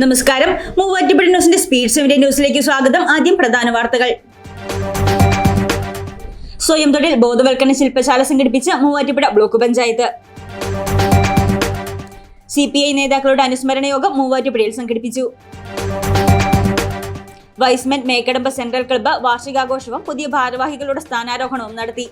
നമസ്കാരം. മൂവാറ്റുപുഴ ന്യൂസിന്റെ സ്പീഡ് സെവന്റെ ന്യൂസിലേക്ക് സ്വാഗതം. ആദ്യം പ്രധാന വാർത്തകൾ. സ്വയം തൊഴിൽ ബോധവൽക്കരണ ശില്പശാല സംഘടിപ്പിച്ച Muvattupuzha block panchayat. C P I നേതാക്കളുടെ അനുസ്മരണ യോഗം മൂവാറ്റുപുഴയിൽ സംഘടിപ്പിച്ചു. Y's Men Mekkadampu central club വാർഷികാഘോഷവും പുതിയ ഭാരവാഹികളുടെ സ്ഥാനാരോഹണവും നടത്തി.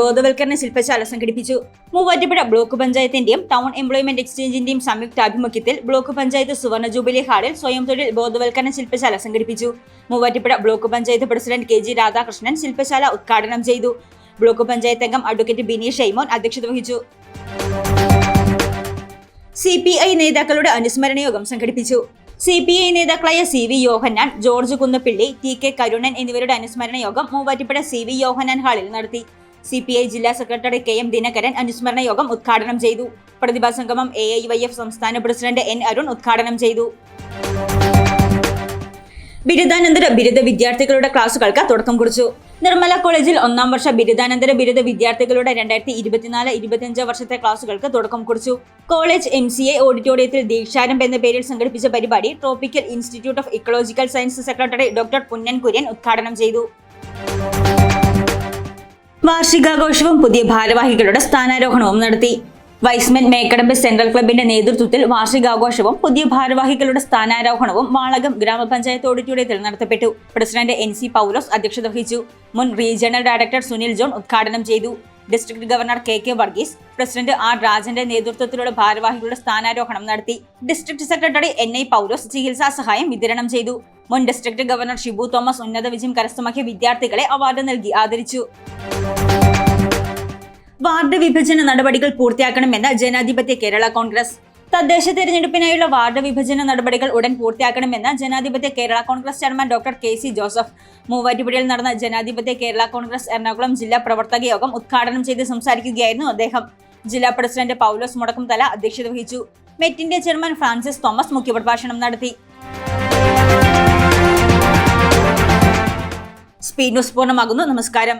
ബോധവൽക്കരണ ശില്പശാല സംഘടിപ്പിച്ചു. മൂവാറ്റുപുഴ ബ്ലോക്ക് പഞ്ചായത്തിന്റെയും ടൗൺ എംപ്ലോയ്മെന്റ് എക്സ്ചേഞ്ചിന്റെയും സംയുക്താഭിമുഖ്യത്തിൽ ബ്ലോക്ക് പഞ്ചായത്ത് സുവർണ ജൂബിലി ഹാളിൽ സ്വയം തൊഴിൽ ബോധവൽക്കരണ ശില്പശാല സംഘടിപ്പിച്ചു. Muvattupuzha block panchayat president K G Radhakrishnan ശില്പശാല ഉദ്ഘാടനം ചെയ്തു. ബ്ലോക്ക് പഞ്ചായത്ത് അംഗം അഡ്വക്കേറ്റ് ബിനീഷ് ഷൈമോൻ അധ്യക്ഷത വഹിച്ചു. സി പി ഐ നേതാക്കളുടെ അനുസ്മരണ യോഗം സംഘടിപ്പിച്ചു. സി പി ഐ നേതാക്കളായ C V Yohannan George Kunnappilly T K Karunan എന്നിവരുടെ അനുസ്മരണ യോഗം മൂവാറ്റുപുഴ സി വി യോഹന്നാൻ ഹാളിൽ നടത്തി. സി പി ഐ ജില്ലാ സെക്രട്ടറി കെ എം ദിനകരൻ അനുസ്മരണ യോഗം ഉദ്ഘാടനം ചെയ്തു. പ്രതിഭാ സംഗമം എ ഐ വൈ എഫ് സംസ്ഥാന പ്രസിഡന്റ് എൻ അരുൺ ഉദ്ഘാടനം ചെയ്തു. ബിരുദാനന്തര ബിരുദ വിദ്യാർത്ഥികളുടെ ക്ലാസുകൾക്ക് തുടക്കം കുറിച്ചു. നിർമ്മല കോളേജിൽ ഒന്നാം വർഷ ബിരുദാനന്തര ബിരുദ വിദ്യാർത്ഥികളുടെ രണ്ടായിരത്തി ഇരുപത്തിനാല് ഇരുപത്തിയഞ്ച് വർഷത്തെ ക്ലാസുകൾക്ക് തുടക്കം കുറിച്ചു. കോളേജ് എം സി എ ഓഡിറ്റോറിയത്തിൽ ദീക്ഷാരംഭ എന്ന പേരിൽ സംഘടിപ്പിച്ച പരിപാടി tropical institute of ecological science secretary doctor Punnan Kurian ഉദ്ഘാടനം ചെയ്തു. വാർഷികാഘോഷവും പുതിയ ഭാരവാഹികളുടെ സ്ഥാനാരോഹണവും നടത്തി. വൈസ്മെൻ മേക്കടമ്പ് സെൻട്രൽ ക്ലബിന്റെ നേതൃത്വത്തിൽ വാർഷികാഘോഷവും പുതിയ ഭാരവാഹികളുടെ സ്ഥാനാരോഹണവും വാളകം ഗ്രാമപഞ്ചായത്ത് ഓഡിറ്റോറിയത്തിൽ നടത്തപ്പെട്ടു. പ്രസിഡന്റ് എൻ സി പൗലോസ് അധ്യക്ഷത വഹിച്ചു. മുൻ റീജിയണൽ ഡയറക്ടർ സുനിൽ ജോൺ ഉദ്ഘാടനം ചെയ്തു. District governor K K Varghese president R രാജന്റെ നേതൃത്വത്തിലുള്ള ഭാരവാഹികളുടെ സ്ഥാനാരോഹണം നടത്തി district secretary N I Paulose ചികിത്സാ സഹായം വിതരണം ചെയ്തു. മുൻ ഡിസ്ട്രിക്ട് ഗവർണർ ഷിബു തോമസ് ഉന്നത വിജയം കരസ്ഥമാക്കിയ വിദ്യാർത്ഥികളെ അവാർഡ് നൽകി ആദരിച്ചു. വാർഡ് വിഭജന നടപടികൾ പൂർത്തിയാക്കണമെന്ന് ജനാധിപത്യ കേരള കോൺഗ്രസ്. തദ്ദേശ തെരഞ്ഞെടുപ്പിനായുള്ള വാർഡ് വിഭജന നടപടികൾ ഉടൻ പൂർത്തിയാക്കണമെന്ന് ജനാധിപത്യ Kerala Congress chairman doctor K C Joseph. മൂവാറ്റുപുഴയിൽ നടന്ന ജനാധിപത്യ കേരള കോൺഗ്രസ് എറണാകുളം ജില്ലാ പ്രവർത്തക യോഗം ഉദ്ഘാടനം ചെയ്ത് സംസാരിക്കുകയായിരുന്നു അദ്ദേഹം. ജില്ലാ പ്രസിഡന്റ് പൗലോസ് മുടക്കുംതല അധ്യക്ഷത വഹിച്ചു. മെറ്റിന്റെ ചെയർമാൻ ഫ്രാൻസിസ് തോമസ് മുഖ്യപ്രഭാഷണം നടത്തി. സ്പീഡ് ന്യൂസ് പൂർണമാകുന്നു. നമസ്കാരം.